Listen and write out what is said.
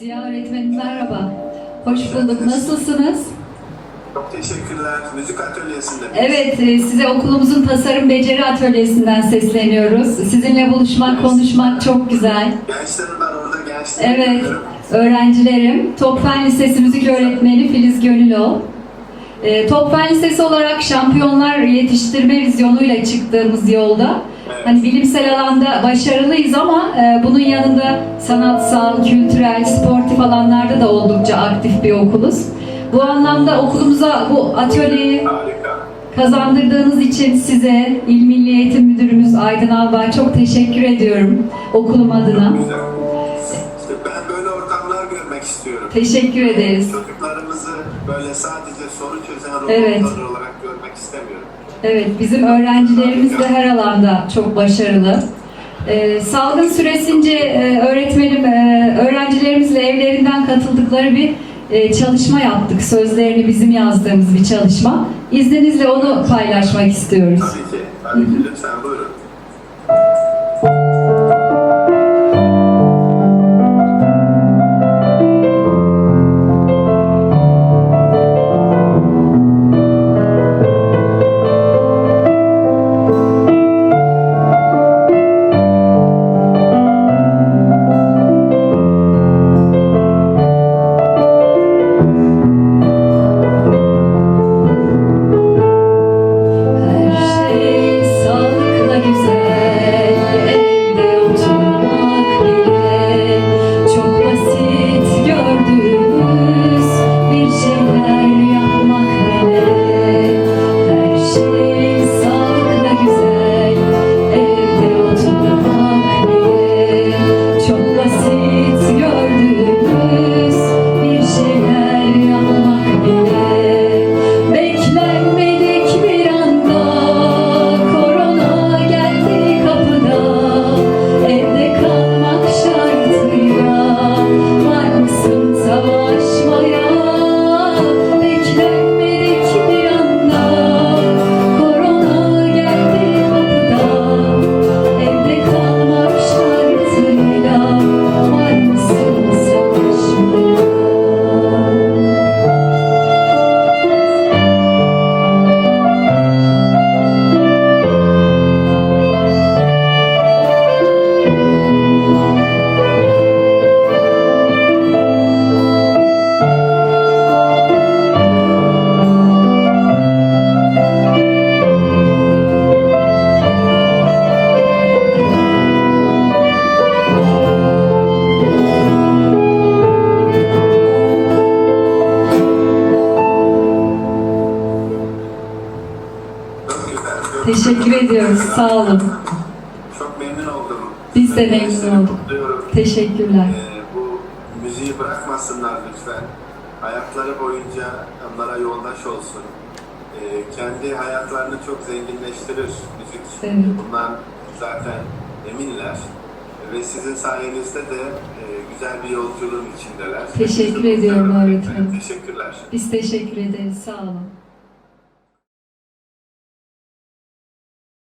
Ziya öğretmenim merhaba. Hoş bulduk. Nasılsınız? Çok teşekkürler. Müzik atölyesinde. Evet, e, size okulumuzun tasarım beceri atölyesinden sesleniyoruz. Sizinle buluşmak, konuşmak çok güzel. Gençlerim var orada gençlerim. Evet, görüyorum. öğrencilerim. Topfen Lisesi Müzik Öğretmeni Filiz Gönülol. E, Topfen Lisesi olarak şampiyonlar yetiştirme vizyonuyla çıktığımız yolda Evet. hani bilimsel alanda başarılıyız ama e, bunun yanında sanatsal, kültürel, sportif alanlarda da oldukça aktif bir okuluz. Bu anlamda okulumuza bu atölyeyi kazandırdığınız için size İl Milli Eğitim Müdürümüz Aydın Albay çok teşekkür ediyorum okulum adına. Güzel. İşte ben böyle ortamlar görmek istiyorum. Teşekkür ederiz. Çocuklarımızı böyle sadece soru çözen robotlar Evet. olarak görmek istemiyorum. Evet, bizim öğrencilerimiz de her alanda çok başarılı. Ee, salgın süresince e, öğretmenim e, öğrencilerimizle evlerinden katıldıkları bir e, çalışma yaptık. Sözlerini bizim yazdığımız bir çalışma. İzninizle onu paylaşmak istiyoruz. Tabii ki. Tabii ki. Lütfen buyurun. Teşekkür ediyoruz. Sağ olun. Çok memnun oldum. Biz de memnun olduk. Teşekkürler. Ee, bu müziği bırakmasınlar lütfen. Hayatları boyunca onlara yoldaş olsun. Ee, kendi hayatlarını çok zenginleştirir müzik. Evet. Bundan zaten eminler. Ve sizin sayenizde de e, güzel bir yolculuğun içindeler. Teşekkür ediyorum öğretmenim. Teşekkürler. Biz teşekkür ederiz. Sağ olun.